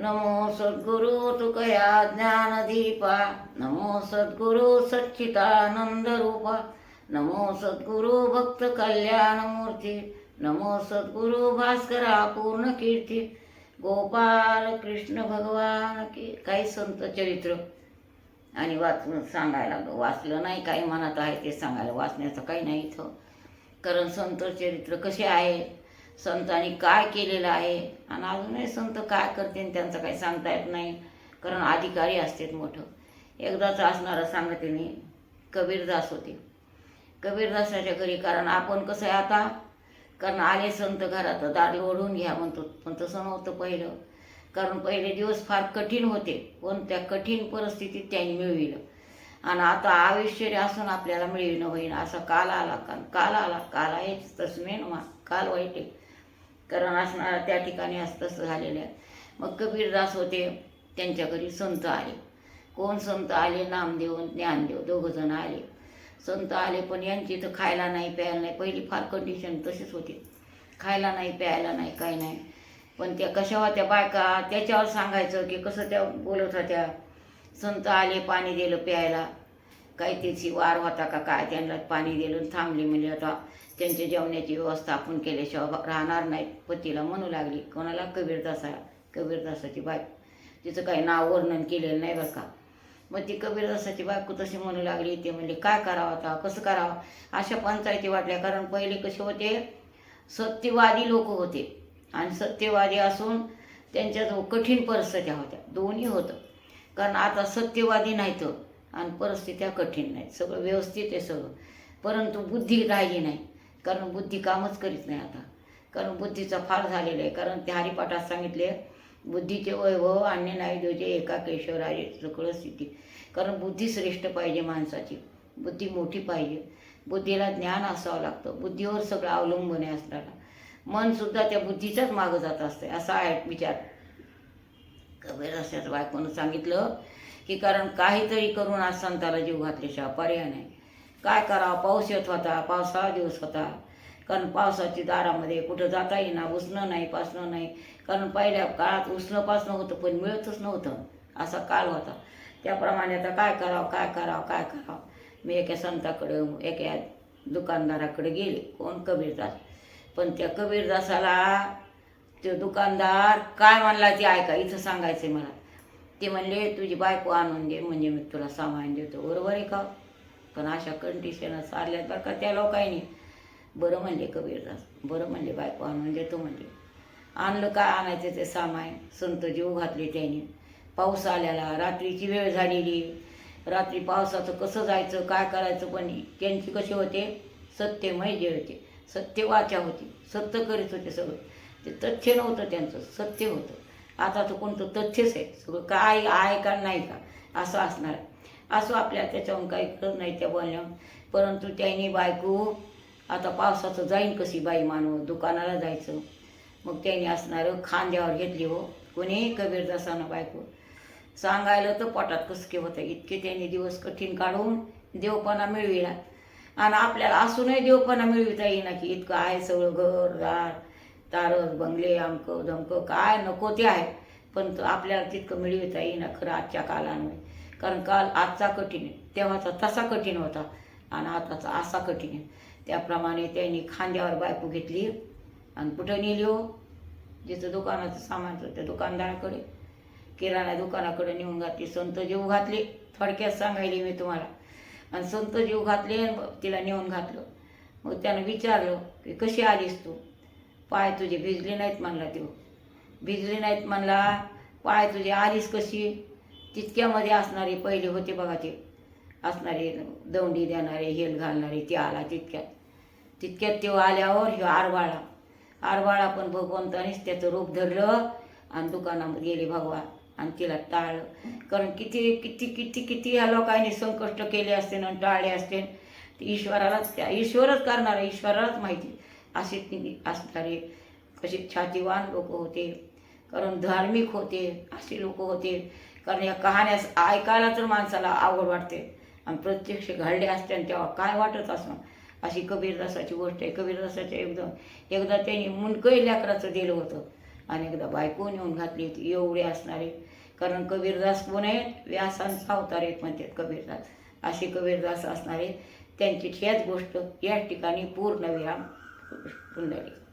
नमो सद्गुरु तुकया ज्ञानदीपा नमो सद्गुरु सच्चिदानंद नमो सद्गुरु भक्तकल्याणमूर्ती नमो सद्गुरु भास्करा पूर्ण कीर्ती गोपाल कृष्ण भगवान की काही संत चरित्र. आणि वाच सांगायला वाचलं नाही काही मनात आहे ते सांगायला. वाचण्याचं काही नाही इथं. कारण संत चरित्र कसे आहे? संतांनी काय केलेलं आहे? आणि अजूनही संत काय करते त्यांचं काही सांगता येत नाही कारण अधिकारी असतात मोठं. एकदाच असणारं सांगते मी कबीरदास होते. कबीरदासाच्या घरी कारण आपण कसं आहे आता कारण आले संत घरात दार ओढून घ्या म्हणतो पण तसं नव्हतं पहिलं. कारण पहिले दिवस फार कठीण होते पण त्या कठीण परिस्थितीत त्यांनी मिळविलं. आणि आता आयुष्य असून आपल्याला मिळविणं होईन असा काल आला काल काल आला काल आहेच तसं मेन मा काल वाईट आहे. कारण असणारा त्या ठिकाणी असं तसं झालेलं आहे. मग कबीरदास होते त्यांच्या घरी संत आले. कोण संत आले? नामदेव आणि ज्ञानदेव दोघं जण आले. संत आले पण यांची तर खायला नाही प्यायला नाही. पहिली फार कंडिशन तशीच होती. खायला नाही प्यायला नाही काय नाही. पण त्या कशा होत्या बायका? त्याच्यावर सांगायचं की कसं त्या बोलत होत्या संत आले पाणी दिलं प्यायला. काही त्याची वार होता का काय? त्यांना पाणी दिलं थांबले थांबली म्हणजे आता त्यांच्या जेवणाची व्यवस्था आपण केल्याशिवाय राहणार नाहीत पतीला म्हणू लागली कोणाला कबीरदासा कबीरदासाची बाय तिचं काही नाव वर्णन केलेलं नाही बरं का. मग ती कबीरदासाची बायको तशी म्हणू लागली ते म्हणले काय करावं आता? कसं करावं? अशा पंचायती वाटल्या कारण पहिले कसे होते? सत्यवादी लोक होते. आणि सत्यवादी असून त्यांच्याजवळ कठीण परिस्थित्या होत्या. दोन्ही होतं. कारण आता सत्यवादी नाहीत आणि परिस्थित्या कठीण नाहीत. सगळं व्यवस्थित आहे सगळं. परंतु बुद्धी राहिली नाही. कारण बुद्धी कामच करीत नाही आता. कारण बुद्धीचा फार झालेला आहे. कारण ते हरिपाठात सांगितले बुद्धीचे वैभव अन्य नायदोजे एका केशवराजे सगळं स्थिती. कारण बुद्धी श्रेष्ठ पाहिजे माणसाची. बुद्धी मोठी पाहिजे. बुद्धीला ज्ञान असावं लागतं. बुद्धीवर सगळं अवलंबून आहे असणारा. मनसुद्धा त्या बुद्धीच्याच मागं जात असते. असा आहे विचार. कबीर असल्याचं बायकोनं सांगितलं की कारण काहीतरी करून आज संताला जीव घातल्याशिवाय पर्याय नाही. काय करावं? पाऊस येत होता पावसाळा दिवस होता. कारण पावसाची दारामध्ये कुठं जाता येईना उसणं नाही पासणं नाही. कारण पहिल्या काळात उसणं पासणं होतं पण मिळतच नव्हतं. असा काळ होता. त्याप्रमाणे आता काय करावं काय करावं काय करावं? मी एका संताकडं एका दुकानदाराकडे गेले. कोण? कबीरदास. पण त्या कबीरदासाला ते दुकानदार काय म्हणला ते ऐका इथं सांगायचं आहे मला. ते म्हणले तुझी बायको आणून दे म्हणजे मी तुला सामान देतो. बरोबर आहे का? पण अशा कंडिशन चालल्यात बरं का त्या लोकांनी. बरं म्हणले कबीरदास बरं म्हणले बायको आणून देतो म्हणले. आणलं काय आणायचं ते सामान? संत जीव घातले त्यांनी. पाऊस आलेला रात्रीची वेळ झालेली. रात्री पावसाचं कसं जायचं काय करायचं पण त्यांची कशी होते? सत्यमय जे होते सत्य वाचा होती सत्य करीत होते सगळं. ते तथ्य नव्हतं त्यांचं सत्य होतं. आता तर कोणतं तथ्यच आहे. सगळं काय आहे का नाही का असं असणार आहे. असं आपल्या त्याच्याहून काही कळत नाही त्या बोलण्या परंतु त्यांनी बायको आता पावसाचं जाईन कशी बाई मानव दुकानाला जायचं. मग त्यांनी असणारं खांद्यावर घेतली हो. कोणीही कबीरदासानं बायको. सांगायला तर पोटात कसके होतं इतके त्यांनी दिवस कठीण काढून देवपणा मिळविला. आणि आपल्याला असूनही देवपणा मिळविता येईना की इतकं आहे सगळं घर दार तारस बंगले अमकं धमकं काय नको ते आहे. पण आपल्याला तितकं मिळविता येईना खरं आजच्या कालांमध्ये कारण काल आजचा कठीण आहे. तेव्हाचा तसा कठीण होता आणि आताचा असा कठीण आहे. त्याप्रमाणे त्यांनी खांद्यावर बायको घेतली आणि कुठं नेली हो? जिथं दुकानाचं सामान त्या दुकानदाराकडे. किराणा दुकानाकडे नेऊन घातली. संत जीव घातले. थोडक्यात सांगायली मी तुम्हाला. आणि संत जीव घातले आणि तिला नेऊन घातलं. मग त्यानं विचारलं की कशी आलीस तू? पाय तुझे भिजले नाहीत म्हणला तो. भिजले नाहीत म्हणला पाय तुझे आलीस कशी? तितक्यामध्ये असणारे पहिले होते बघा ते. असणारे दौंडी देणारे हेल घालणारे ते आला तितक्यात. तितक्यात तो आल्यावर ह्यो आरबाळा आरबाळा पण भगवंतानेच त्याचं रूप धरलं आणि दुकानामध्ये गेले भगवान. आणि तिला टाळलं. कारण किती किती किती किती ह्या लोकांनी संकष्ट केले असते आणि टाळले असते ईश्वरालाच त्या ईश्वरच करणार ईश्वरालाच माहिती. असे असणारे असे छातीवान लोक होते. कारण धार्मिक होते असे लोक होते. कारण या कहाण्या ऐकायला तर माणसाला आवड वाटते. आणि प्रत्यक्ष घडले असते आणि तेव्हा काय वाटत असं अशी कबीरदासाची गोष्ट आहे. कबीरदासाच्या एकदम एकदा त्यांनी मुंडकही लेकराचं दिलं होतं. आणि एकदा बायको नेऊन घातली होती. एवढे असणारे. कारण कबीरदास कोण? आहेत व्यासांचा अवतार आहेत म्हणतात कबीरदास असे कबीरदास असणारे. त्यांची ह्याच गोष्ट या ठिकाणी पूर्ण विराम पुंडलिक